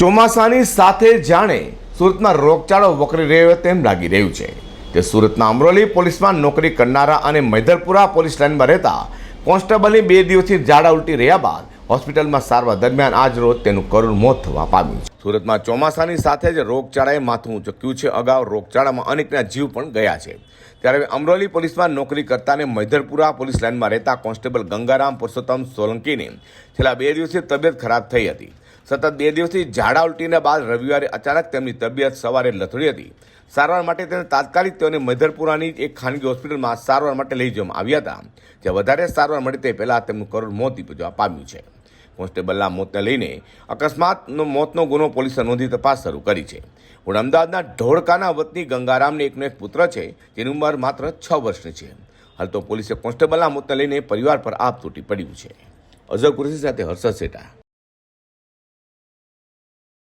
ચોમાસાની સાથે જાણે સુરતમાં રોગચાળો વકરી રહ્યો તેમ લાગી રહ્યું છે તે સુરતના અમરોલી પોલીસમાં નોકરી કરનારા અને મૈધરપુરા પોલીસ લાઇનમાં રહેતા કોન્સ્ટેબલની બે દિવસથી ઝાડા ઉલટી રહ્યા બાદ હોસ્પિટલમાં સારવાર દરમિયાન આજ રોજ તેનું કરુણ મોત થવા પામ્યું છે. સુરતમાં ચોમાસાની સાથે જ રોગચાળાએ માથું ચક્યું છે. અગાઉ રોગચાળામાં અનેકના જીવ પણ ગયા છે. ત્યારે અમરોલી પોલીસમાં નોકરી કરતાને મૈધરપુરા પોલીસ લાઇનમાં રહેતા કોન્સ્ટેબલ ગંગારામ પુરુષોત્તમ સોલંકીની છેલ્લા બે દિવસથી તબિયત ખરાબ થઈ હતી. સતત બે દિવસથી ઝાડા ઉલટીના બાદ રવિવારે અચાનક તેમની તબિયત સવારે લથડી હતી. સારવાર માટે તેને તાત્કાલિક તેઓને મૈધરપુરાની એક ખાનગી હોસ્પિટલમાં સારવાર માટે લઈ જવામાં આવ્યા હતા. જ્યાં વધારે સારવાર મળી તે પહેલાં તેમનું કરુણ મોત નીપજવા પામ્યું છે. કોન્સ્ટેબલના મોતને લઈને અકસ્માતનો મોતનો ગુનો પોલીસે નોંધી તપાસ શરૂ કરી છે. પણ અમદાવાદના ઢોળકાના વતની ગંગારામને એકનો એક પુત્ર છે, જેની ઉંમર માત્ર છ વર્ષની છે. હાલ તો પોલીસે કોન્સ્ટેબલના મોતને લઈને પરિવાર પર આપ તૂટી પડ્યું છે. અઝર કુરેશી સાથે હર્ષદ સેટા.